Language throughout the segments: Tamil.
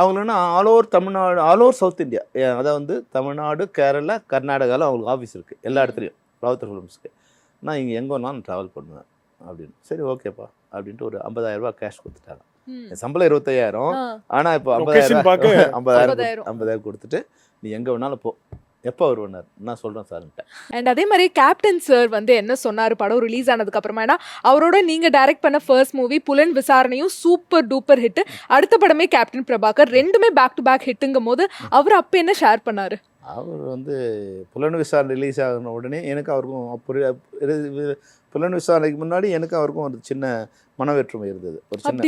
அவங்கன்னா all over Tamil Nadu all over south India. அதாவது வந்து தமிழ்நாடு கேரளா கர்நாடகாவில் அவங்களுக்கு ஆஃபீஸ் இருக்குது எல்லா இடத்துலையும். ராவுத்தர் ஃபிலிம்ஸ்க்கு. நான் இங்கே எங்கே வேணாலும் ட்ராவல் பண்ணுவேன் அப்படின்னு. சரி ஓகேப்பா அப்படின்ட்டு ஒரு 50000 ரூபாய் கேஷ் கொடுத்துட்டாங்க. என் சம்பளம் இருபத்தையாயிரம். ஆனால் இப்போ ஐம்பதாயிரம் ஐம்பதாயிரம். ஐம்பதாயிரம். கொடுத்துட்டு நீ எங்கே வேணாலும் போ. எப்போ வருவனார் நான் சொல்கிறேன் சார்ன்ட்டு அண்ட் அதே மாதிரி கேப்டன் சார் வந்து என்ன சொன்னாரு? படம் ரிலீஸ் ஆனதுக்கு அப்புறமா ஏன்னா அவரோட நீங்க டைரக்ட் பண்ண ஃபர்ஸ்ட் மூவி புலன் விசாரணையும் சூப்பர் டூப்பர் ஹிட் அடுத்த படமே கேப்டன் பிரபாகர். ரெண்டுமே பேக் டு பேக் ஹிட்டுங்கும் போது அவர் அப்ப என்ன ஷேர் பண்ணாரு? அவர் வந்து புலன் விசாரணை ரிலீஸ் ஆகின உடனே எனக்கு அவருக்கும் அப்படி புலன் விசாரணைக்கு முன்னாடி எனக்கு அவருக்கும் ஒரு சின்ன மனவேற்றுமை இருந்தது. ஒரு சின்ன.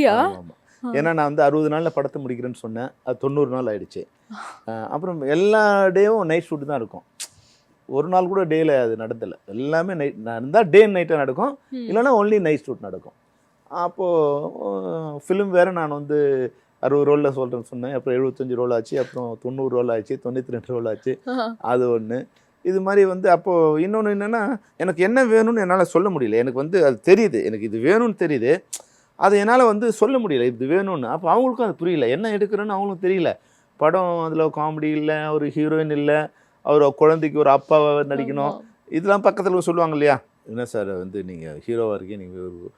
ஏன்னா நான் வந்து அறுபது நாளில் படத்தை முடிக்கிறேன்னு சொன்னேன். அது தொண்ணூறு நாள் ஆயிடுச்சு. அப்புறம் எல்லா டேவும் நைட் ஷூட் தான் இருக்கும். ஒரு நாள் கூட டேயில் அது நடந்தலை. எல்லாமே நைட் இருந்தால் டே நைட்டாக நடக்கும். இல்லைன்னா ஒன்லி நைட் ஷூட் நடக்கும். அப்போது ஃபிலிம் வேறு நான் வந்து அறுபது ரோலில் சொல்கிறேன்னு சொன்னேன். அப்புறம் எழுபத்தஞ்சு ரோல் ஆச்சு. அப்புறம் தொண்ணூறு ரோல் ஆச்சு. தொண்ணூற்றி ரெண்டு ரோல் ஆச்சு. அது ஒன்று இது மாதிரி வந்து அப்போது இன்னொன்று என்னென்னா எனக்கு என்ன வேணும்னு என்னால் சொல்ல முடியல. எனக்கு வந்து அது தெரியுது. எனக்கு இது வேணும்னு தெரியுது. அது என்னால் வந்து சொல்ல முடியல. இது வேணும்னு. அப்போ அவங்களுக்கும் அது புரியல. என்ன எடுக்கிறேன்னு அவங்களுக்கும் தெரியல. படம் அதில் காமெடி இல்லை ஒரு ஹீரோயின் இல்லை அவர் குழந்தைக்கு ஒரு அப்பாவை நடிக்கணும். இதெல்லாம் பக்கத்தில் சொல்லுவாங்க இல்லையா? என்ன சார் வந்து நீங்கள் ஹீரோவாக இருக்கீங்க. நீங்கள் ஒரு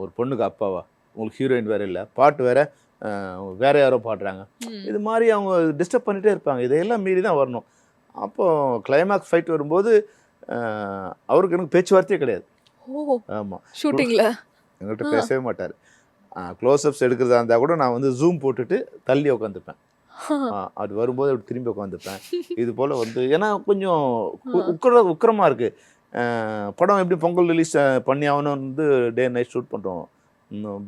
ஒரு பொண்ணுக்கு அப்பாவா? உங்களுக்கு ஹீரோயின் வேறு இல்லை. பாட்டு வேறு வேற யாரோ பாடுறாங்க. இது மாதிரி அவங்க டிஸ்டர்ப் பண்ணிகிட்டே இருப்பாங்க. இதையெல்லாம் மீறி தான் வரணும். அப்போது கிளைமேக்ஸ் ஃபைட் வரும்போது அவருக்கு எனக்கு பேச்சுவார்த்தையே கிடையாது. ஓ. ஆமாம் ஷூட்டிங்ல எங்கள்கிட்ட. பேசவே மாட்டார். க்ளோஸ்அப்ஸ் எடுக்கிறதா இருந்தால் கூட நான் வந்து ஜூம் போட்டுட்டு தள்ளி உட்காந்துப்பேன் அது வரும்போது அப்படி திரும்பி உட்காந்துப்பேன் இது போல் வந்து ஏன்னா கொஞ்சம் உக்கிர உக்கிரமாக இருக்குது படம் எப்படி பொங்கல் ரிலீஸ் பண்ணி ஆகணும் வந்து டே நைட் ஷூட் பண்ணுறோம்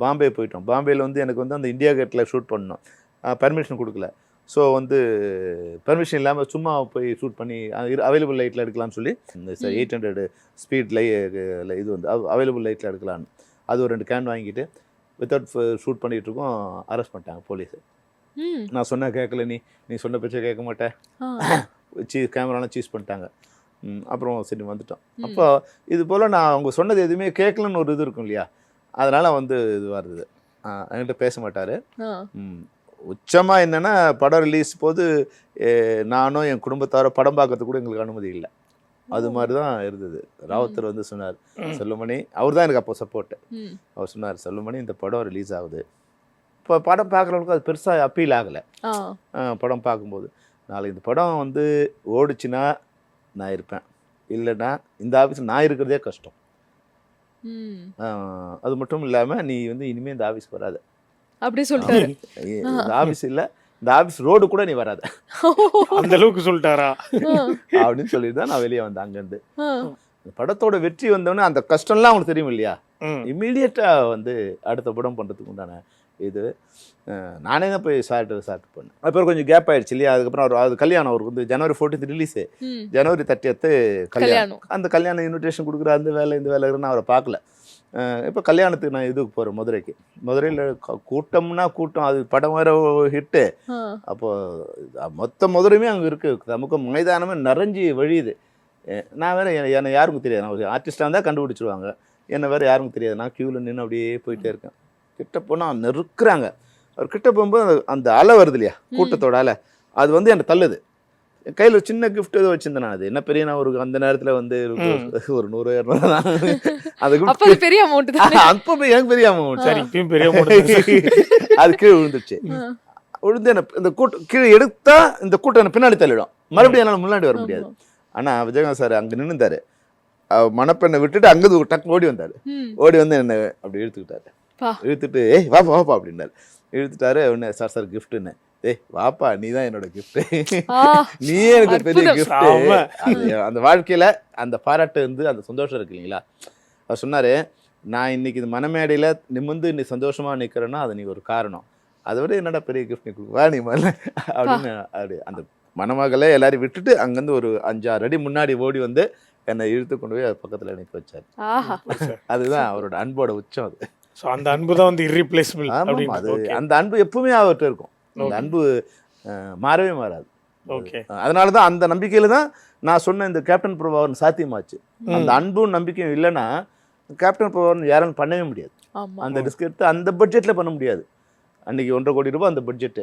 பாம்பே போயிட்டோம். பாம்பேயில் வந்து எனக்கு வந்து அந்த இந்தியா கேட்டில் ஷூட் பண்ணோம். பர்மிஷன் கொடுக்கல. ஸோ வந்து பர்மிஷன் இல்லாமல் சும்மா போய் ஷூட் பண்ணி அவைலபிள் லைட்டில் எடுக்கலாம்னு சொல்லி இந்த. எயிட் ஹண்ட்ரட் ஸ்பீட் லை இது வந்து அவைலபிள் லைட்டில் எடுக்கலான்னு அது ஒரு ரெண்டு கேன் வாங்கிட்டு வித்தவுட் ஷூட் பண்ணிகிட்டு இருக்கோம் அரெஸ்ட் பண்ணிட்டாங்க போலீஸ். நான் சொன்ன கேட்கல நீ. நீ சொன்ன பேச்சை கேட்க மாட்டேன். சீ கேமராலாம் சீஸ் பண்ணிட்டாங்க. அப்புறம் சரி வந்துட்டோம். அப்போ இது போல் நான் அவங்க சொன்னது எதுவுமே கேட்கலன்னு ஒரு இது இருக்கும் இல்லையா? அதனால் வந்து இதுவாக இருந்தது என்கிட்ட பேச மாட்டார். உச்சமாக என்னென்னா படம் ரிலீஸ் போது நானும் என் குடும்பத்தாரோ படம் பார்க்கறதுக்கு கூட எங்களுக்கு அனுமதி இல்லை. அது மாதிரி தான் இருந்தது. ராவுத்தர் வந்து சொன்னார் செல்லுமணி அவர் தான் எனக்கு அப்போ சப்போர்ட்டு. அவர் சொன்னார் செல்லுமணி இந்த படம் ரிலீஸ் ஆகுது. இப்போ படம் பார்க்குறவங்களுக்கு அது பெருசாக அப்பீல் ஆகலை. படம் பார்க்கும்போது. நாளைக்கு இந்த படம் வந்து ஓடுச்சுன்னா நான் இருப்பேன். இல்லைன்னா இந்த ஆஃபீஸில் நான் இருக்கிறதே கஷ்டம். அது மட்டும் இல்லாமல் நீ வந்து இனிமேல் இந்த ஆஃபீஸ்க்கு வராத. அப்படி சொல்லிட்டாரு. இந்த ஆஃபீஸ் இல்லை. இந்த ஆஃபீஸ் ரோடு கூட நீ வராத. அந்த அளவுக்கு சொல்லிட்டாரா. அப்படின்னு சொல்லிட்டு தான் நான் வெளியே வந்தேன் அங்கேருந்து. படத்தோட வெற்றி வந்தோடனே அந்த கஷ்டம்லாம் அவங்களுக்கு தெரியும் இல்லையா. இம்மீடியட்டாக வந்து அடுத்த படம் பண்ணுறதுக்கு உண்டான இது நானே தான் போய் சார்ட்டு சாப்பிட்டு பண்ணேன் அப்புறம் கொஞ்சம் கேப் ஆயிடுச்சு இல்லையா? அதுக்கப்புறம் அவர் அது கல்யாணம் அவருக்கு வந்து ஜனவரி ஃபோர்டீன்த் ரிலீஸு. ஜனவரி தேர்ட்டியத்து கல்யாணம். கல்யாணம். அந்த கல்யாணம் இன்விடேஷன் கொடுக்குற அந்த வேலை இந்த வேலை நான் அவரை பார்க்கல. இப்போ கல்யாணத்துக்கு நான் இதுக்கு போகிறேன் மதுரைக்கு. மதுரையில் கூட்டம்னா கூட்டம் அது படம் வேற ஹிட்டு. அப்போது மொத்த மதுரையுமே அங்கே இருக்குது நமக்கு மைதானமே நிறைஞ்சி வழியுது. நான் வேற என்னை யாருக்கும் தெரியாது. நான் ஒரு ஆர்டிஸ்டாக இருந்தால் கண்டுபிடிச்சிருவாங்க. என்னை வேற யாருக்கும் தெரியாது. நான் க்யூவில் நின்று அப்படியே போயிட்டே இருக்கேன். கிட்ட போனால் நெருக்குறாங்க. அவர் கிட்ட போகும்போது அந்த- அலை வருது இல்லையா? கூட்டத்தோட அலை. அது வந்து என்னை தள்ளுது. கையில் ஒரு சின்ன gift ஏதோ வச்சிருந்தேன் நான் அது. என்ன பெரிய நான் ஒரு அந்த நேரத்தில் வந்து ஒரு- நூறு இரநூறு தான். அது பெரிய அமௌண்ட் தானே? அப்போ எனக்கு பெரிய amount. சரி இப்பயும் பெரிய amount அது கீழே விழுந்துச்சு ஆ. விழுந்து என்ன இந்த கூட்டம் கீழே எடுத்தா இந்த கூட்டம் என்ன பின்னாடி தள்ளிடும். மறுபடியும் என்னால் முன்னாடி வர முடியாது. ஆனால் விஜயகாந்த் சார் அங்கே நின்றுந்தாரு மணப்பெண்ணை விட்டுட்டு அங்கேருந்து டக்கு ஓடி வந்தார். ஓடி வந்து என்ன அப்படி இழுத்துக்கிட்டாரு. இழுத்துட்டு ஏய் வாப்பா வாப்பா அப்படின்னாரு. இழுத்துட்டாரு உடனே சார் சார் கிஃப்ட்டுன்னு ஏய் வாப்பா நீ தான் என்னோட கிஃப்ட்டு ஆ. நீயே எனக்கு பெரிய. அது அந்த வாழ்க்கையில அந்த பாராட்டு வந்து அந்த சந்தோஷம் இருக்கு இல்லைங்களா? அவர் சொன்னாரு நான் இன்னைக்கு இந்த மனமேடையில நிமிர்ந்து நீ சந்தோஷமா நிக்கிறேன்னா அது நீ ஒரு காரணம். அதை விட என்னடா பெரிய கிஃப்ட் நீ கொடுக்க? வா நீ முதல்ல. அப்படின்னு அப்படி அந்த மணமகளை எல்லாரையும் விட்டுட்டு அங்கேருந்து ஒரு அஞ்சாறு அடி முன்னாடி ஓடி வந்து என்னை இழுத்து கொண்டு போய் அது பக்கத்துல நிற்க வச்சார். ஆஹா. அதுதான் அவரோட அன்போட உச்சம் அது. ஸோ அந்த அன்பு தான் வந்து அப்படின்னு அது அந்த அன்பு எப்பவுமே அவர்கிட்ட இருக்கும். அந்த Okay. அன்பு மாறவே மாறாது. ஓகே. அதனால தான் அந்த நம்பிக்கையில தான் நான் சொன்ன இந்த கேப்டன் பிரபாகரன் சாத்தியமாச்சு. அந்த அன்பும் நம்பிக்கையும் இல்லைன்னா கேப்டன் பிரபாகரன் யாரும் பண்ணவே முடியாது. ஆமா. அந்த ரிஸ்க் எடுத்து அந்த பட்ஜெட்ல பண்ண முடியாது. அன்னைக்கு ஒன்றரை கோடி ரூபாய் அந்த பட்ஜெட்டு.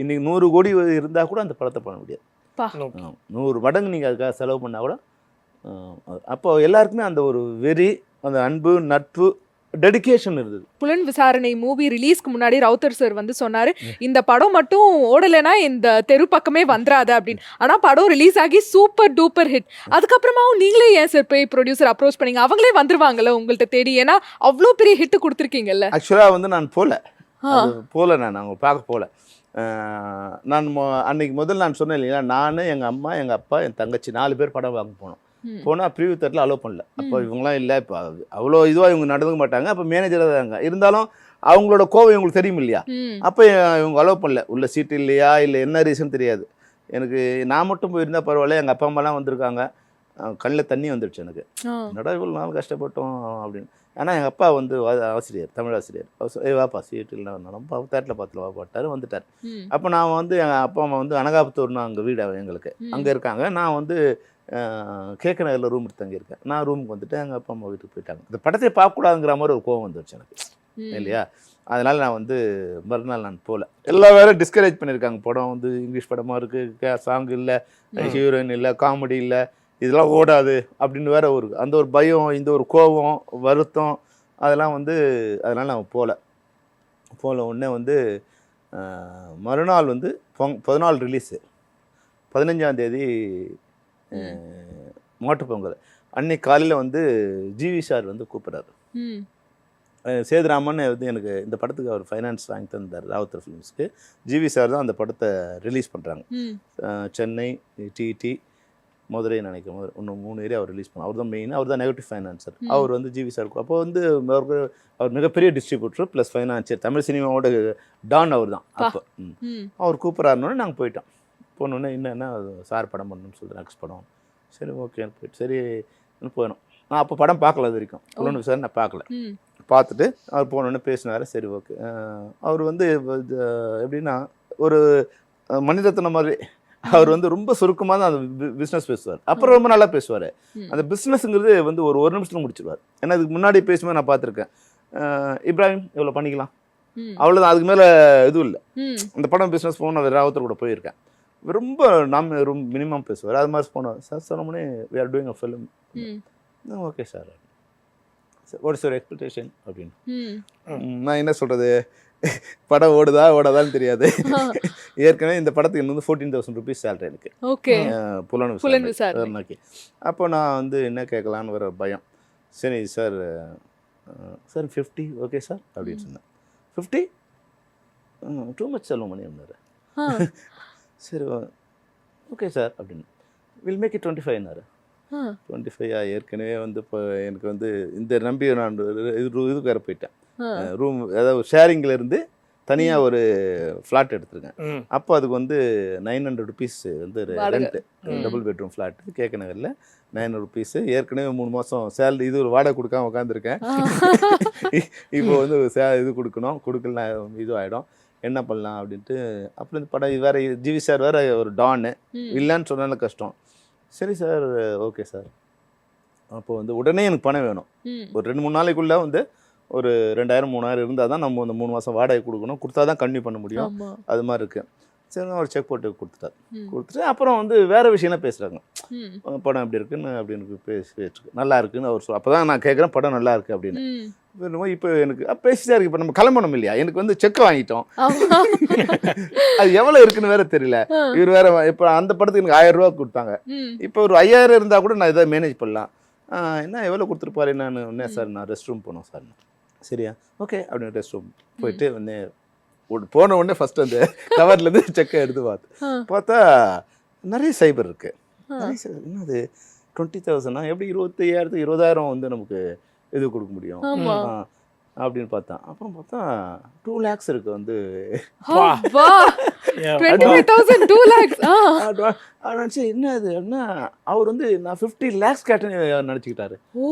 இன்னைக்கு நூறு கோடி இருந்தால் கூட அந்த படத்தை பண்ண முடியாது. நூறு மடங்கு நீங்கள் அதுக்காக செலவு பண்ணால் கூட அப்போ எல்லாருக்குமே அந்த ஒரு வெறி அந்த அன்பு நட்பு டெடிகேஷன் இருந்தது. புலன் விசாரணை மூவி ரிலீஸ்க்கு முன்னாடி ரவுத்தர் சார் வந்து சொன்னாரு இந்த படம் மட்டும் ஓடலைன்னா இந்த தெரு பக்கமே வந்துராது அப்படின்னு. ஆனா படம் ரிலீஸ் ஆகி சூப்பர் டூப்பர் ஹிட் அதுக்கப்புறமாவும் நீங்களே ஏன் சார் போய் ப்ரொடியூசர் அப்ரோச் பண்ணீங்க? அவங்களே வந்துருவாங்கல்ல உங்கள்ட்ட தேடி? ஏன்னா அவ்வளோ பெரிய ஹிட் கொடுத்துருக்கீங்கல்ல. ஆக்சுவலாக வந்து நான் போகல போகல நான் அவங்க பார்க்க போகல நான் அன்னைக்கு முதல்ல நான் சொன்னேன் இல்லையா நான் எங்கள் அம்மா எங்கள் அப்பா என் தங்கச்சி நாலு பேர் படம் வாங்க போனோம். போனால் ப்ரீவியூ தேட்டரில் அலோவ் பண்ணல. அப்போ இவங்களாம் இல்லை இப்போ அவ்வளோ இதுவாக இவங்க நடந்துக்க மாட்டாங்க. அப்போ மேனேஜராக தாங்க. இருந்தாலும் அவங்களோட கோவம் இவங்களுக்கு தெரியும் இல்லையா. அப்போ இவங்க அலோவ் பண்ணல. உள்ள சீட்டு இல்லையா? இல்லை என்ன ரீசன் தெரியாது. எனக்கு நான் மட்டும் போயிருந்தா பரவாயில்ல. எங்கள் அப்பா அம்மாலாம் வந்திருக்காங்க. கண்ணில் தண்ணி வந்துடுச்சு எனக்கு. என்னடா இவ்வளோ நாள் கஷ்டப்பட்டோம் அப்படின்னு. ஆனால் எங்கள் அப்பா வந்து ஆசிரியர் தமிழ் ஆசிரியர். ஏய் வாப்பா சீட்டு இல்லை. நம்ம தேட்டரில் பார்த்துல வா போட்டார் வந்துட்டார். அப்போ நான் வந்து எங்கள் அப்பா அம்மா வந்து அனகாபுத்தூர்னு அங்கே வீடு எங்களுக்கு. அங்கே இருக்காங்க. நான் வந்து கேக்க நகரில் ரூம் எடுத்து தங்கி இருக்கேன் நான் ரூமுக்கு வந்துட்டு எங்கள் அப்பா அம்மா வீட்டுக்கு போயிட்டாங்க. இந்த படத்தை பார்க்கக்கூடாதுங்கிற மாதிரி ஒரு கோவம் வந்துருச்சு எனக்கு. இல்லையா? அதனால் நான் வந்து மறுநாள் நான் போகல எல்லா வேற டிஸ்கரேஜ் பண்ணியிருக்காங்க. படம் வந்து இங்கிலீஷ் படமாக இருக்குது சாங் இல்லை ஹீரோயின் இல்லை காமெடி இல்லை இதெல்லாம் ஓடாது அப்படின்னு வேற ஒரு அந்த ஒரு பயம் இந்த ஒரு கோபம் வருத்தம் அதெல்லாம் வந்து அதனால் நான் போகல போகல உடனே வந்து மறுநாள் வந்து பொங் பதினாலு ரிலீஸு பதினஞ்சாந்தேதி மாட்டுப் பொங்கல். அன்னைக்கு காலையில் வந்து ஜிவி சார் வந்து கூப்பிட்றாரு. சேதுராமன் வந்து எனக்கு இந்த படத்துக்கு அவர் ஃபைனான்ஸ் வாங்கி தந்தார் ராவுத்தர் ஃபிலிம்ஸ்க்கு ஜிவி சார் தான் அந்த படத்தை ரிலீஸ் பண்ணுறாங்க. சென்னை டிடி மதுரை மதுரை இன்னும் மூணு ஏரியா அவர் ரிலீஸ் பண்ண அவர் தான் மெயின் அவர் தான் நெகட்டிவ் ஃபைனான்சர். அவர் வந்து ஜிவி சார் அப்போ வந்து அவருக்கு அவர் மிகப்பெரிய டிஸ்ட்ரிபியூட்டர் ப்ளஸ் ஃபைனான்சியர் தமிழ் சினிமாவோட டான் அவர் தான் அப்போ. அவர் கூப்பிட்றாருனோடனே நாங்கள் போயிட்டோம். போனோடனே என்னென்னா சார் படம் பண்ணணும்னு சொல்லிட்டு நெக்ஸ்ட் படம். சரி ஓகே போயிட்டு சரி போயிடும் நான் அப்போ படம் பார்க்கல அது வரைக்கும். புலன் சார் நான் பார்க்கல. பார்த்துட்டு அவர் போனோடனே பேசினார். சரி ஓகே. அவர் வந்து எப்படின்னா ஒரு மணிரத்னம் மாதிரி. அவர் வந்து ரொம்ப சுருக்கமாக தான் அந்த பிஸ்னஸ் பேசுவார். அப்புறம் ரொம்ப நல்லா பேசுவார். அந்த பிஸ்னஸ்ங்கிறது வந்து ஒரு ஒரு நிமிஷத்தில் முடிச்சிருவார். ஏன்னா அதுக்கு முன்னாடி பேசும்போது நான் பார்த்துருக்கேன். இப்ராஹிம் இவ்வளோ பண்ணிக்கலாம். அவ்வளோதான் அதுக்கு மேலே இதுவும் இல்லை. அந்த படம் பிஸ்னஸ் நான் ராவத்தர் கூட போயிருக்கேன். ரொம்ப நாம் ரொம்ப மினிமம் பேசுவார். அது மாதிரி போனோம் சார் சொன்னோடனே we are doing a film. Okay sir what is your expectation அப்படின்னு. நான் என்ன சொல்கிறது படம் ஓடுதா ஓடாதான்னு தெரியாது. ஏற்கனவே இந்த படத்துக்கு வந்து ஃபோர்டீன் தௌசண்ட் ருபீஸ் சேலரி எனக்கு. ஓகே. புலன் புலன் விசாரணை விசாரணை. விசாரணைக்கு அப்போ நான் வந்து என்ன கேட்கலான்னு ஒரு பயம். சரி sir sir fifty okay sir அப்படின்னு சொன்னேன். ஃபிஃப்டி டூ மச் செலவு பண்ணி ஆ. சரி ஓகே சார் அப்படின்னு வில் மேக் இட் டுவெண்ட்டி ஃபைவ்னாரு. டுவெண்ட்டி ஃபைவ் ஏற்கனவே வந்து இப்போ எனக்கு வந்து இந்த நம்பி நான் இது இதுக்கு வேறு போயிட்டேன். ரூம் அதாவது ஷேரிங்கில் இருந்து தனியாக ஒரு ஃப்ளாட் எடுத்திருக்கேன். அப்போ அதுக்கு வந்து நைன் ஹண்ட்ரட் ருபீஸ் வந்து. ரெண்ட்டு. டபுள் பெட்ரூம் ஃப்ளாட்டு கேக்க நகரில் நைன் ஹண்ட்ரட் ருபீஸு ஏற்கனவே மூணு மாதம் சேலரி இது ஒரு வாடகை கொடுக்காம உட்காந்துருக்கேன். இப்போ வந்து சே இது கொடுக்கணும் கொடுக்கல இது ஆகிடும் என்ன பண்ணலாம் அப்படின்ட்டு அப்புறம் இந்த படம் வேறு ஜிவி சார் வேறு ஒரு டான்னு. இல்லைன்னு சொன்னாலும் கஷ்டம். சரி சார் ஓகே சார். அப்போ வந்து உடனே எனக்கு பணம் வேணும். ஒரு ரெண்டு மூணு நாளைக்குள்ளே வந்து ஒரு ரெண்டாயிரம் மூணாயிரம் இருந்தால் தான் நம்ம இந்த மூணு மாதம் வாடகை கொடுக்கணும். கொடுத்தா தான் கன்டினியூ பண்ண முடியும். அது மாதிரி இருக்கு. சரி ஒரு செக் போட்டு கொடுத்துட்டார். கொடுத்துட்டு அப்புறம் வந்து வேறு விஷயம்லாம் பேசுகிறாங்க. படம் எப்படி இருக்குன்னு அப்படின்னு பேசி பேசிட்டு நல்லா இருக்குன்னு அவர் சொல் அப்போ தான் நான் கேட்குறேன் படம் நல்லா இருக்கு அப்படின்னு. இப்போ எனக்கு பேசிட்டே இருக்கு இப்போ நம்ம கிளம்பணும் இல்லையா? எனக்கு வந்து செக் வாங்கிட்டோம். அது எவ்வளோ இருக்குன்னு வேற தெரியல. இவர் வேற இப்போ அந்த படத்துக்கு எனக்கு ஆயிரம் ரூபா கொடுத்தாங்க. இப்போ ஒரு ஐயாயிரம் இருந்தால் கூட நான் இதை மேனேஜ் பண்ணலாம். என்ன எவ்வளோ கொடுத்துருப்பாரு? நான் என்ன சார் நான் ரெஸ்ட் ரூம் போனோம் சார். சரியா? ஓகே அப்படின்னு ரெஸ்ட் ரூம் போயிட்டு வந்து போன உடனே ஃபர்ஸ்ட் அந்த கவர்லேருந்து செக்கை எடுத்து பார்த்து. பார்த்தா நிறைய சைபர் இருக்கு. நிறைய cyber. என்னது? டுவெண்ட்டி தௌசண்ட்னா எப்படி இருபத்தையாயிரத்துக்கு இருபதாயிரம் வந்து நமக்கு இது கொடுக்க முடியும்? அப்படின்னு பார்த்தேன் அப்புறம் பார்த்தா டூ லேக்ஸ் இருக்கு வந்து வா. வா. ஏன் 25,000, two lakhs. ஆ. நினச்சி என்ன அது என்ன அவர் வந்து நான் ஃபிஃப்டி லேக்ஸ் கேட்டேன்னு நினச்சிக்கிட்டாரு ஓ.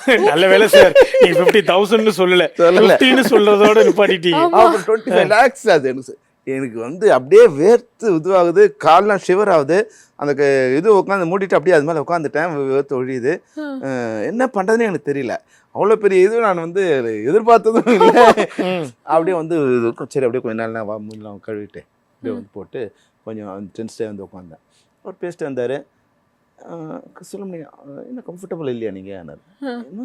நல்ல வேலை சார் நீ ஃபிஃப்டி தௌசண்ட்னு சொல்லல சொல்லல. சொல்றதோட நிப்பாட்டிட்டீங்க டுவெண்ட்டி ஃபைவ் லேக்ஸ் அது எனக்கு எனக்கு வந்து அப்படியே வேர்த்து இதுவாகுது கால்லாம் ஷிவர் ஆகுது. அந்த இது உட்காந்து மூடிட்டு அப்படியே அது மேலே உட்காந்துட்டேன் வேர்த்து ஒழியுது. என்ன பண்ணுறதுன்னு எனக்கு தெரியல. அவ்வளோ பெரிய இது நான் வந்து எதிர்பார்த்ததும் இல்லை. அப்படியே வந்து. சரி அப்படியே கொஞ்ச நாள் வா மூணலாம் கழுவிட்டு அப்படியே வந்து போட்டு கொஞ்சம் அந்த டென்ஸ்டே வந்து உட்காந்தேன். அவர் பேசிட்டு வந்தார். சொல்ல முடியும் என்ன கம்ஃபர்டபுள் இல்லையா நீங்கள் என்ன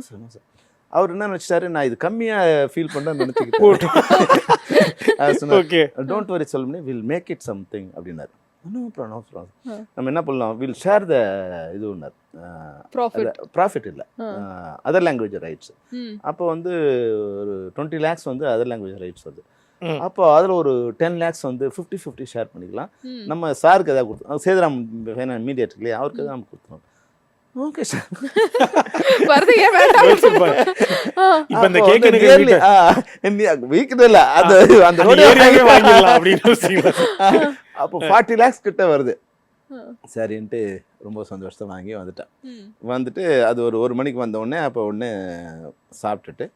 சார் என்ன சார்? அவர் என்ன நினச்சிட்டாரு? நான் இது கம்மியாக ஃபீல் பண்ணுறேன்னு நினச்சிக்கிட்டேன். ஓகே டோன்ட் வரி சொல்ல முடியும் வில் மேக் இட் சம்திங் அப்படின்னாரு. நம்ம என்ன பண்ணலாம்? வில் ஷேர் த இது ப்ராஃபிட் ப்ராஃபிட் இல்லை. அதர் லாங்குவேஜ் ரைட்ஸ் அப்போ வந்து ஒரு டுவெண்ட்டி லேக்ஸ் வந்து அதர் லாங்குவேஜ் ரைட்ஸ் வருது. ம். அப்போ அதில் ஒரு டென் லேக்ஸ் வந்து ஃபிஃப்டி ஃபிஃப்டி ஷேர் பண்ணிக்கலாம். நம்ம சாருக்கு எதாவது கொடுத்தோம் சேதுராம் மீடியேட் இல்லையா? அவருக்கு எதாவது நம்ம கொடுத்தோம் ஓகே சார். வருது ஏன் வேண்டாம்? யோசிப்பா. இப்ப இந்த கேக் எனக்கு இல்லை அந்த அந்த அந்த ஏரியாவே வாங்கிடலாம் அப்படின்னு யோசிக்கிறீங்களா? அப்போ ஃபார்ட்டி லேக்ஸ் கிட்ட வருது. சரின்ட்டு ரொம்ப சந்தோஷத்தை வாங்கி வந்துட்டேன். வந்துட்டு அது ஒரு ஒரு மணிக்கு வந்த உடனே அப்போ உடனே சாப்பிட்டுட்டு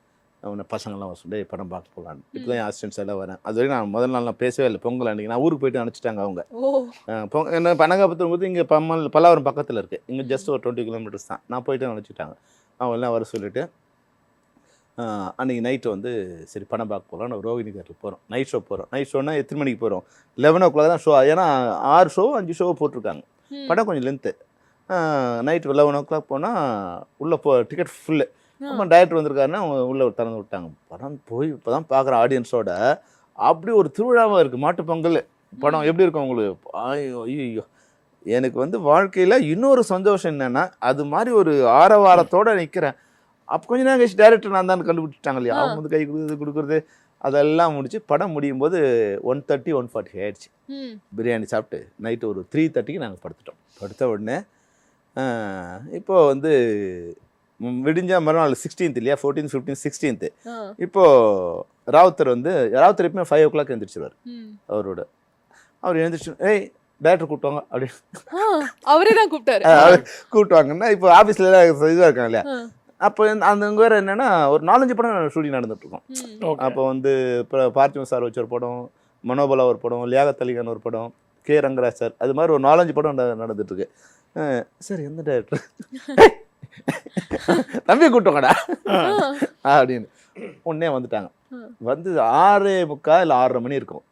உடனே பசங்கள்லாம் வர சொல்லி படம் பார்க்க போகலான்னு இப்போ தான் அசிஸ்டன்ஸ் எல்லாம் வரேன். அது வரைக்கும் நான் முதல் நாள் நான் பேசவே இல்லை. பொங்கல் அன்றைக்கி நான் ஊருக்கு போயிட்டு அனுப்பிச்சிட்டாங்க அவங்க. ஓ. அஹ் பொங்க என்ன பனகாபுத்தூர் வந்து இங்கே பம்மல் பல்லாவரம் பக்கத்தில் இருக்குது இங்கே ஜஸ்ட் ஒரு டுவெண்ட்டி கிலோமீட்டர்ஸ் தான். நான் போயிட்டு அனுப்பிச்சிட்டாங்க அவங்க எல்லாம் வர சொல்லிவிட்டு அன்றைக்கி நைட்டு வந்து சரி படம் பார்க்க போகலாம் நான் ரோகிணி தேட்டருக்கு போகிறோம் நைட் ஷோ போகிறோம் நைட் ஷோனா எத்தனை மணிக்கு போகிறோம் லெவன் ஓ கிளாக் தான் ஷோ ஏன்னா ஆறு ஷோ அஞ்சு ஷோ போட்டிருக்காங்க. படம் கொஞ்சம் length night eleven o'clock போனால் உள்ளே போ டிக்கெட் ஃபுல்லு. நம்ம டைரக்டர் வந்திருக்காருன்னா அவங்க உள்ளே திறந்து விட்டாங்க. படம் போய் இப்போ தான் பார்க்குற ஆடியன்ஸோட அப்படி ஒரு திருவிழாவாக இருக்குது மாட்டுப் பொங்கல். படம் எப்படி இருக்கும் உங்களுக்கு? ஐயோ ஐயோ. எனக்கு வந்து வாழ்க்கையில் இன்னொரு சந்தோஷம் என்னென்னா அது மாதிரி ஒரு ஆரவாரத்தோடு நிற்கிறேன் அப்போ கொஞ்ச நேரம் கழிச்சு டேரக்டர் நான் தான் கண்டுபிடிச்சிட்டாங்க இல்லையா. அவங்க வந்து கை கொடுக்குறது கொடுக்குறது அதெல்லாம் முடிச்சு படம் முடியும் போது ஒன் தேர்ட்டி ஒன் ஃபார்ட்டி ஆயிடுச்சு. பிரியாணி சாப்பிட்டு நைட்டு ஒரு த்ரீ தேர்ட்டிக்கு நாங்கள் படுத்துட்டோம். படுத்த உடனே ஆஹ், இப்போ வந்து விடிஞ்சா மறுநாள் சிக்ஸ்டீன்த் இல்லையா? ஃபோர்டீன் ஃபிஃப்டீன் சிக்ஸ்டீன்த்து ஆ. இப்போது ராவுத்தர் வந்து ராவுத்தர் எப்பவுமே ஃபைவ் ஓ கிளாக் எழுந்திரிச்சிருவார் அவரோட. அவர் எழுந்திரிச்சு ஏய் டேரக்டர் கூப்பிட்டுவாங்க அப்படி ஆ, அவரே தான் கூப்பிட்டாரு. அவர் கூப்பிட்டுவாங்கன்னா இப்போ ஆஃபீஸில் இதுவாக இருக்காங்க இல்லையா. அப்போ அந்த அங்கே வேறு என்னென்னா ஒரு நாலஞ்சு படம் ஷூட்டிங் நடந்துட்டுருக்கோம். அப்போ வந்து இப்போ பார்த்திவன் சார் வச்ச ஒரு படம் மனோபலா ஒரு படம் லியாகத் அலிகான் ஒரு படம் கே ரங்கராஜ் சார் அது மாதிரி ஒரு நாலஞ்சு படம் நட- நடந்துட்டு இருக்கு அஹ் சார் எந்த டேரக்டர் தம்பி கூப்பிட்டோங்கடா. அப்படின்னு. உடனே வந்துட்டாங்க. வந்து ஆறே முக்கா இல்லை ஆறரை மணி இருக்கும்.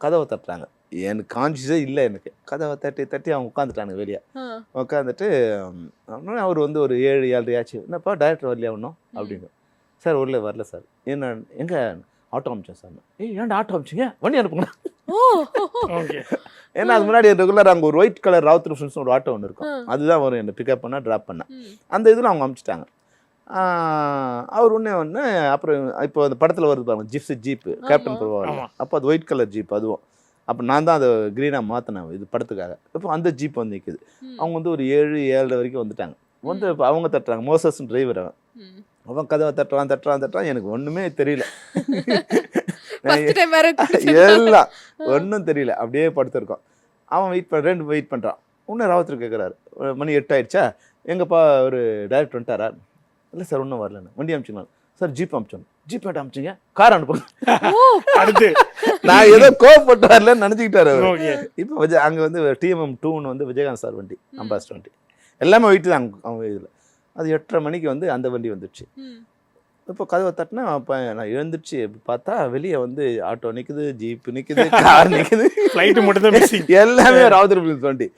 கதவை தட்டுறாங்க. எனக்கு கான்சியஸே இல்லை எனக்கு. கதவை தட்டி தட்டி அவங்க உட்காந்துட்டாங்க வெளியே. உட்காந்துட்டு அவர் வந்து ஒரு ஏழு ஏழரை ஆச்சு. என்னப்பா டைரக்டர் வரலையா ஒன்றும் அப்படின்னு. சார் வரல வரல சார். என்ன எங்கே ஆட்டோ அமிச்சேன் சார். ஏய் ஏன்டா ஆட்டோ அமிச்சிங்க? வண்டி அனுப்புங்க ஓகே. ஏன்னா அது முன்னாடி ரெகுலர் அங்கே ஒரு ஒயிட் கலர் ராவுத்தர் ஃப்ரெண்ட்ஸ் ஒரு ஆட்டோ ஒன்று இருக்கும். அதுதான் வரும் என்னை பிக்கப் பண்ண ட்ராப் பண்ண. அந்த இதில் அவங்க அமிச்சிட்டாங்க. அவர் ஒன்றே ஒன்று அப்புறம் இப்போ அந்த படத்தில் வருது பாருங்க ஜிப்ஸ் ஜீப்பு கேப்டன் ஆமா. அப்போ அது ஒயிட் கலர் ஜீப் அதுவும். அப்போ நான் தான் அதை க்ரீனாக மாற்றினேன் இது படத்துக்காக. இப்போ அந்த ஜீப் வந்து நிற்குது. அவங்க வந்து ஒரு ஏழு ஏழரை வரைக்கும் வந்துட்டாங்க. வந்து இப்போ அவங்க தட்டுறாங்க மோசஸ் டிரைவர் அவன். அவன் கதவை தட்டுறான் தட்டுறான் தட்டுறான் எனக்கு ஒன்றுமே தெரியல. எல்லாம் ஒன்றும் தெரியல. அப்படியே படுத்திருக்கோம். அவன் வெயிட் பண்ண ரெண்டு வெயிட் பண்ணுறான் இன்னும் ராவத்தர் கேட்குறாரு மணி எட்டு ஆயிடுச்சா? எங்கப்பா ஒரு டைரக்டர் வந்துட்டாரா? இல்லை சார் ஒன்றும் வரலன்னு. வண்டி அமிச்சிங்களா சார் ஜீப் அமிச்சோம் ஜீப் அமிச்சிங்க. கார் அனுப்புங்க ஓ. அடுத்து நான் ஏதோ கோவப்பட்டு வரலன்னு நினச்சிக்கிட்டாரு இப்போ விஜய் அங்கே வந்து டிஎம்எம் டூன்னு வந்து விஜயகாந்த் சார் வண்டி அம்பாஸ்டர் வண்டி. எல்லாமே வெயிட்டு தான். அவங்க- இதில். அது எட்டரை மணிக்கு வந்து அந்த வண்டி வந்துடுச்சு. இப்போ கதவை தட்டினா அப்போ நான் எழுந்திருச்சு பார்த்தா வெளியே வந்து ஆட்டோ நிற்குது ஜீப் நிற்குது கார் நிற்குது ஃப்ளைட்டு மட்டும் தான் மிஸ்ஸிங் எல்லாமே ராவத்தர் பிலிம்ஸ் வண்டி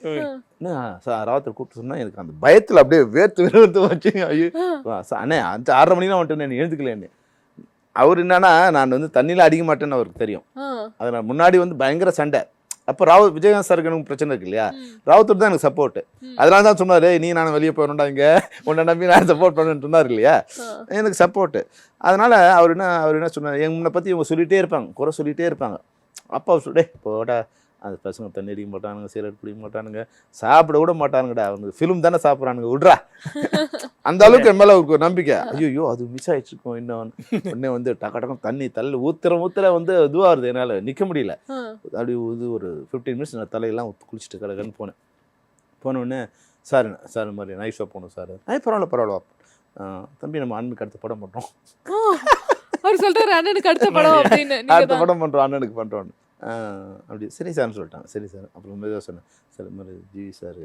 என்ன சார் ராவத்தர் கூப்பிட்டு சொன்னா எனக்கு அந்த பயத்தில் அப்படியே வேர்த்து வேர்த்து வச்சு ஐயோ. அண்ணே அஞ்சு ஆறரை மணிலாம் வந்துட்டு நீ எழுந்துக்கலேன்னு அவர் என்னன்னா நான் வந்து தண்ணியில் அடிக்க மாட்டேன்னு அவருக்கு தெரியும். ஆ. அது நான் முன்னாடி வந்து பயங்கர சண்டை. அப்போ ராவ் விஜயகாந்த் சாருக்கு எனக்கு பிரச்சனை இருக்கு இல்லையா. ராவத்தர் தான் எனக்கு சப்போர்ட். அதனால தான் சொன்னாரு நீ நான் வெளியே போயிடணும்டா இங்கே. உன்னை நம்பி நான் சப்போர்ட் பண்ணேன்னு சொன்னார் இல்லையா. எனக்கு சப்போர்ட்டு அதனால் அவர் என்ன அவர் என்ன சொன்னார் முன்னை பற்றி இவங்க சொல்லிகிட்டே இருப்பாங்க குறை சொல்லிகிட்டே இருப்பாங்க. அப்பா சொல்லி போடா. அந்த பசங்க தண்ணி அடிக்க மாட்டானுங்க சிகரெட் குடிக்க மாட்டானுங்க சாப்பிட கூட மாட்டானுங்கடா. அவங்க ஃபிலிம் தானே சாப்பிட்றானுங்க. விட்றா. அந்த அளவுக்கு என் மேலே ஒரு நம்பிக்கை. ஐயோ அது மிஸ் ஆயிடுச்சுக்கும் இன்னும். உடனே வந்து டக்க டக்கம் தண்ணி தள்ளி ஊத்துற ஊத்துற வந்து இதுவாகுது என்னால். நிற்க முடியல. அப்படி இது ஒரு ஃபிஃப்டீன் மினிட்ஸ் நான் தலையெல்லாம் குளிச்சுட்டு கிடக்குன்னு போனேன். போன உடனே சார் சார் இந்த மாதிரி நைட் போகணும் சார். ஐ பரவாயில்ல பரவாயில்ல. தம்பி நம்ம அண்ணனுக்கு அடுத்த படம் பண்ணுறோம். அவர் சொல்றாரு அண்ணனுக்கு அடுத்த படம் அப்படின்னு. அடுத்த. படம் பண்ணுறோம் அண்ணனுக்கு பண்ணுறோன்னு அப்படி. சரி சார்னு சொல்லிட்டாங்க. சரி. சார் அப்புறம் மெதுவாக சொன்னேன். சார் இந்த மாதிரி ஜிவி சார்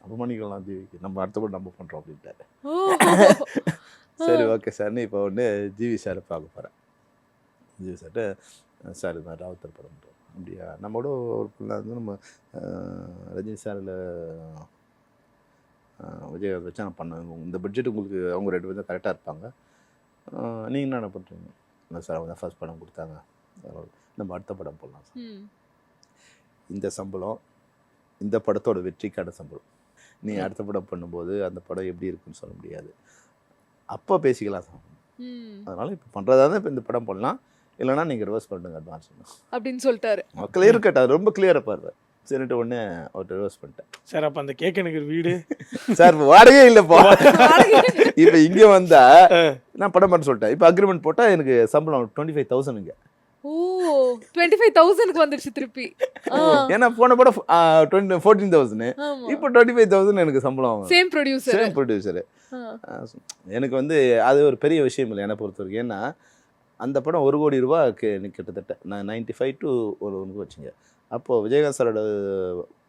அபமானிக்கலாம் ஜிவிக்கு நம்ம அடுத்த கூட நம்ம பண்ணுறோம் அப்படின்ட்டாரு. சரி ஓகே சார்னு இப்போ ஒன்று ஜிவி சாரை பார்க்க போகிறேன் ஜிவி சார்கிட்ட சார் இது மாதிரி ராவுத்தர் படம் பண்றோம்." அப்படியா? நம்மளோட ஒரு பிள்ளை வந்து நம்ம ரஜினி சாரில் விஜய் வச்சு நான் பண்ணேன். இந்த பட்ஜெட் உங்களுக்கு அவங்க ரெண்டு பேரும் கரெக்டாக இருப்பாங்க. நீங்கள் என்ன பண்ணுறீங்க இல்லை சார் அவங்க தான் ஃபஸ்ட் படம் கொடுத்தாங்க. அதனால நம்ம அடுத்த படம் போடலாம் சார். ம். இந்த சம்பளம் இந்த படத்தோட வெற்றிக்கான சம்பளம். நீ அடுத்த படம் பண்ணும்போது அந்த படம் எப்படி இருக்குன்னு சொல்ல முடியாது. அப்போ பேசிக்கலாம் சார். ம். அதனால் இப்போ பண்ணுறதா இருந்தால் இப்போ இந்த படம் பண்ணலாம் இல்லைன்னா நீங்கள் ரிவர்ஸ் பண்ணுங்க அட்வான்ஸ் அப்படின்னு சொல்லிட்டாரு. கிளியர் கட் அது ரொம்ப கிளியராக பாருங்க. சரின்ட்டு உடனே அவர்கிட்ட ரிவர்ஸ் பண்ணிட்டேன். சார் அப்ப அந்த கேக் எனக்கு வீடு. சார் வாடகையே இல்லைப்பா. இப்போ இங்கே வந்தா நான் படம் பண்ண சொல்லிட்டேன். இப்போ அக்ரிமெண்ட் போட்டால் எனக்கு சம்பளம் டுவெண்ட்டி ஃபைவ் தௌசண்ட்ங்க ஓ டுவெண்ட்டி ஃபைவ் தௌசண்ட்க்கு வந்துருச்சு திருப்பி. ஏன்னா போன படம் டுவெண்ட்டி ஃபோர்டீன் தௌசண்ட் இப்போ டுவெண்ட்டி ஃபைவ் தௌசண்ட் எனக்கு சம்பளம் சேம் ப்ரொடியூசர் சேம் ப்ரொடியூசரு எனக்கு வந்து அது ஒரு பெரிய விஷயம் இல்லை என்னை பொறுத்த வரைக்கும். ஏன்னா அந்த படம் ஒரு கோடி ரூபா கிட்டத்தட்ட. நான் நைன்ட்டி ஃபைவ் டு ஒரு ஒன்று வச்சுங்க. அப்போது விஜயகாந்த் சாரோட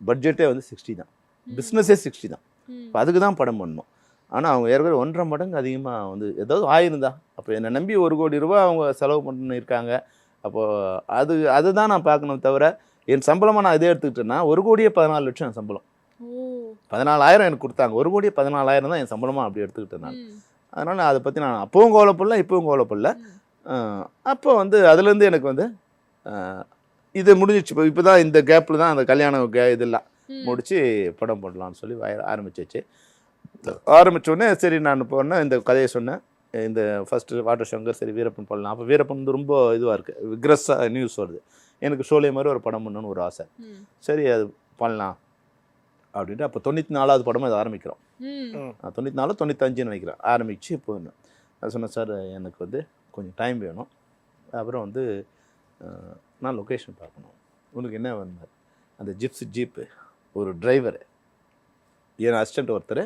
பட்ஜெட்டே வந்து சிக்ஸ்டி தான். பிஸ்னஸே சிக்ஸ்டி தான். இப்போ அதுக்கு தான் படம் பண்ணணும். ஆனால் அவங்க ஏற்கனவே ஒன்றரை மடங்கு அதிகமாக வந்து ஏதாவது ஆயிருந்தா. அப்போ என்னை நம்பி ஒரு கோடி ரூபா அவங்க செலவு பண்ணி இருக்காங்க அப்போது அது அதை தான் நான் பார்க்கணும் தவிர என் சம்பளமாக நான் இதே எடுத்துக்கிட்டேன்னா ஒரு கோடியே பதினாலு லட்சம் என் சம்பளம். பதினாலாயிரம் எனக்கு கொடுத்தாங்க. ஒரு கோடியே பதினாலாயிரம் தான் என் சம்பளமாக அப்படி எடுத்துக்கிட்டேன் நான். அதனால் அதை பற்றி நான் அப்பவும் கவலைப்படல இப்பவும் கவலைப்படல. ம். அப்போ வந்து அதுலேருந்து எனக்கு வந்து இது முடிஞ்சிச்சு. இப்போ இப்போ தான் இந்த கேப்பில் தான் அந்த கல்யாணம் கே இதெல்லாம் ம். முடிச்சு படம் போடலாம்னு சொல்லி வய- ஆரம்பிச்சாச்சு. ஆரம்பிச்ச உடனே சரி நான் போனேன் இந்த கதையை சொன்னேன். இந்த ஃபஸ்ட்டு வாட்டர் சங்கர் சரி வீரப்பன் போடலாம். அப்போ வீரப்பன் வந்து ரொம்ப இதுவாக இருக்குது விக்ரஸாக நியூஸ் வருது. எனக்கு ஷோலே மாதிரி ஒரு படம் பண்ணணும்னு ஒரு ஆசை. சரி அது பண்ணலாம் அப்படின்ட்டு அப்போ தொண்ணூற்றி நாலாவது படமும் அதை ஆரம்பிக்கிறோம். தொண்ணூற்றி நாலு தொண்ணூத்தஞ்சுன்னு நினைக்கிறேன். ஆரம்பித்து இப்போ நான் சொன்னேன் சார் எனக்கு வந்து கொஞ்சம் டைம் வேணும். அப்புறம் வந்து நான் லொக்கேஷன் பார்க்கணும். உனக்கு என்ன வேணும்? அந்த ஜிப்ஸ் ஜீப்பு ஒரு டிரைவர் என் அசிஸ்டண்ட் ஒருத்தர்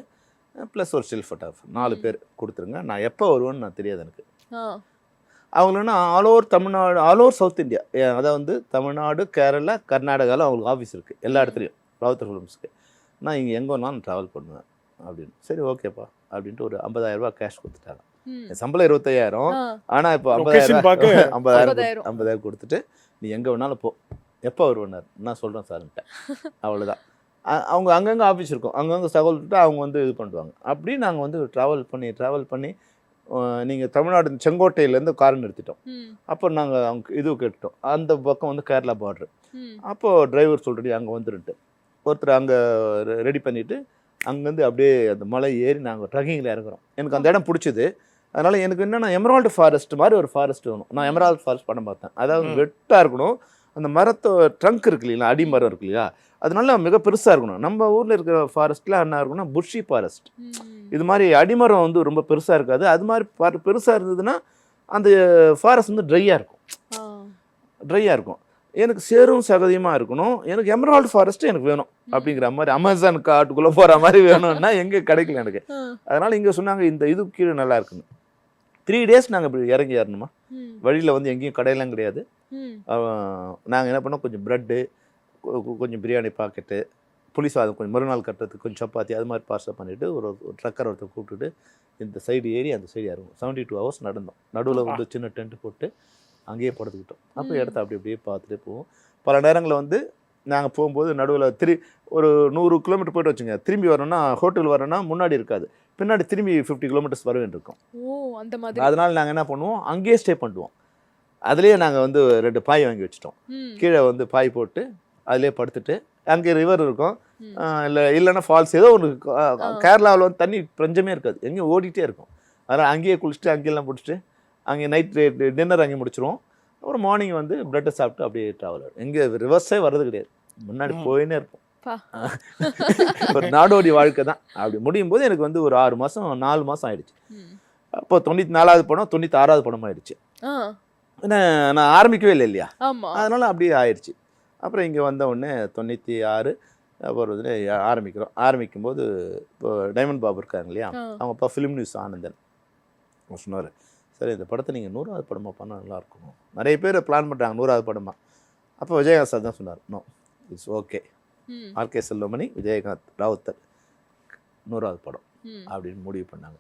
ப்ளஸ் ஒரு ஸ்டில் ஃபோட்டோகிராஃபர் நாலு பேர் கொடுத்துருங்க. நான் எப்போ வருவேன்னு நான் தெரியாது எனக்கு. ஆ. அவங்களா all over Tamil Nadu all over south India அதாவது வந்து தமிழ்நாடு கேரளா கர்நாடகாவில் அவங்களுக்கு ஆஃபீஸ் இருக்குது எல்லா இடத்துலையும். ராவுத்தர் ஃபிலிம்ஸ்க்கு நான் இங்கே எங்கே வேணாலும் ட்ராவல் பண்ணுவேன் அப்படின்னு. சரி ஓகேப்பா அப்படின்ட்டு ஒரு 50000 ரூபாய் கேஷ் கொடுத்துட்டாங்க. என் சம்பளம் இருபத்தையாயிரம். ஆனால் இப்போ ஐம்பதாயிரம் ஐம்பதாயிரம் ஐம்பதாயிரம். கொடு- ஐம்பதாயிரம். கொடுத்துட்டு நீ எங்கே வேணாலும் போ. எப்போ வருவேன்னார் நான் சொல்கிறேன் சார்ன்ட்டேன் அவ்வளோதான் அவங்க அங்கங்கே ஆஃபீஸ் இருக்கும். அங்கங்கே தகவல்கிட்ட அவங்க வந்து இது பண்ணுவாங்க. அப்படி நாங்கள் வந்து ட்ராவல் பண்ணி ட்ராவல் பண்ணி நீங்கள் தமிழ்நாடு செங்கோட்டையிலேருந்து கார் நிறுத்திட்டோம். அப்போ நாங்கள் அவங்க இது கேட்டுட்டோம். அந்த பக்கம் வந்து கேரளா பார்டர். அப்போது டிரைவர் சொல்கிறடி அங்கே வந்துருன்ட்டு. ஒருத்தர் அங்கே ரெடி பண்ணிவிட்டு அங்கேருந்து அப்படியே அந்த மலை ஏறி நாங்கள் ட்ரக்கிங்கில் இறங்குறோம். எனக்கு அந்த இடம் பிடிச்சது. அதனால் எனக்கு என்னென்னா எமரால்டு ஃபாரஸ்ட் மாதிரி ஒரு ஃபாரஸ்ட் வேணும். நான் எமரால்டு ஃபாரஸ்ட் படம் பார்த்தேன். அதாவது. வெட்டாக இருக்கணும். அந்த மரத்தோ ட்ரங்க் இருக்கு இல்லைங்களா? அடிமரம் இருக்கு இல்லையா? அதனால மிக பெருசாக இருக்கணும். நம்ம ஊரில் இருக்கிற ஃபாரஸ்ட்டில் என்ன இருக்குன்னா புஷி ஃபாரஸ்ட். இது மாதிரி அடிமரம் வந்து ரொம்ப பெருசாக இருக்காது. அது மாதிரி பாரு பெருசாக இருந்ததுன்னா அந்த ஃபாரஸ்ட் வந்து ட்ரையாக இருக்கும். ட்ரையாக இருக்கும். எனக்கு சேரும் சகதியமாக இருக்கணும். எனக்கு எமரால்டு ஃபாரஸ்ட் எனக்கு வேணும் அப்படிங்கிற மாதிரி அமேசான் காட்டுக்குள்ளே போகிற மாதிரி வேணும்னா எங்கே கிடைக்கல எனக்கு. அதனால் இங்கே சொன்னாங்க இந்த இது கீழே நல்லா இருக்குன்னு. த்ரீ டேஸ் நாங்கள் இப்படி இறங்கி ஏறணுமா. வழியில் வந்து எங்கேயும் கடையெல்லாம் கிடையாது. நாங்கள் என்ன பண்ணோம்? கொஞ்சம் ப்ரெட்டு கொஞ்சம் பிரியாணி பாக்கெட்டு புளி சாதம் கொஞ்சம் மறுநாள் கட்டுறதுக்கு கொஞ்சம் சப்பாத்தி அது மாதிரி பார்சல் பண்ணிவிட்டு ஒரு ஒரு ட்ரக்கர் ஒருத்தர் கூப்பிட்டுட்டு இந்த சைடு ஏறி அந்த சைடு இறங்கும் செவன்ட்டி டூ ஹவர்ஸ் நடந்தோம். நடுவில் வந்து சின்ன டென்ட் போட்டு அங்கேயே படுத்துக்கிட்டோம். அப்போ. இடத்த அப்படி அப்படியே பார்த்துட்டே போவோம். பல நேரங்களில் வந்து நாங்கள் போகும்போது நடுவில் திரு ஒரு நூறு கிலோமீட்டர் போயிட்டு வச்சுங்க. திரும்பி வரணும்னா ஹோட்டல் வரணும்னா முன்னாடி இருக்காது. பின்னாடி திரும்பி ஃபிஃப்டி கிலோமீட்டர்ஸ் வர வேண்டியிருக்கும் ஓ அந்த மாதிரி. அதனால் நாங்கள் என்ன பண்ணுவோம்? அங்கேயே ஸ்டே பண்ணுவோம். அதுலேயே நாங்கள் வந்து ரெண்டு பாய் வாங்கி வச்சுட்டோம். கீழே வந்து பாய் போட்டு அதிலே படுத்துட்டு அங்கே ரிவர் இருக்கும். இல்லை இல்லைன்னா ஃபால்ஸ் ஏதோ ஒன்று. கேரளாவில் வந்து தண்ணி பஞ்சமே இருக்காது. எங்கேயும் ஓடிட்டே இருக்கும். அதனால் அங்கேயே குளிச்சுட்டு அங்கேயெல்லாம் பிடிச்சிட்டு அங்கே நைட் டின்னர் அங்கே முடிச்சிருவோம். அப்புறம் மார்னிங் வந்து பிரெட்டை சாப்பிட்டு அப்படியே ட்ராவல் ஆகும் எங்கே ரிவர்ஸே வர்றது கிடையாது. முன்னாடி ம். போயினே இருப்போம். ஒரு நாடோடி வாழ்க்கை தான். அப்படி முடியும் போது எனக்கு வந்து ஒரு ஆறு மாதம் நாலு மாதம் ஆயிடுச்சு. அப்போ தொண்ணூற்றி நாலாவது படம் தொண்ணூற்றி ஆறாவது படம் ஆயிடுச்சு. நான் ஆரம்பிக்கவே இல்லை இல்லையா? அதனால் அப்படியே ஆயிடுச்சு. அப்புறம் இங்கே வந்த உடனே தொண்ணூற்றி ஆறு அப்புறம் வந்து ஆரம்பிக்கிறோம். ஆரம்பிக்கும்போது இப்போ டைமண்ட் பாபு இருக்காங்க இல்லையா. அவங்க அப்பா ஃபிலிம் நியூஸ் ஆனந்தன். சொன்னார் சார் இந்த படத்தை நீங்கள் நூறாவது படமாக பண்ணால் நல்லா இருக்கும். நிறைய பேர் பிளான் பண்ணுறாங்க நூறாவது படமா. அப்போ விஜயகாந்த் சார் தான் சொன்னார் no it's okay RK Selvamani Vijayakanth Rowther நூறாவது படம். அப்படின்னு முடிவு பண்ணாங்க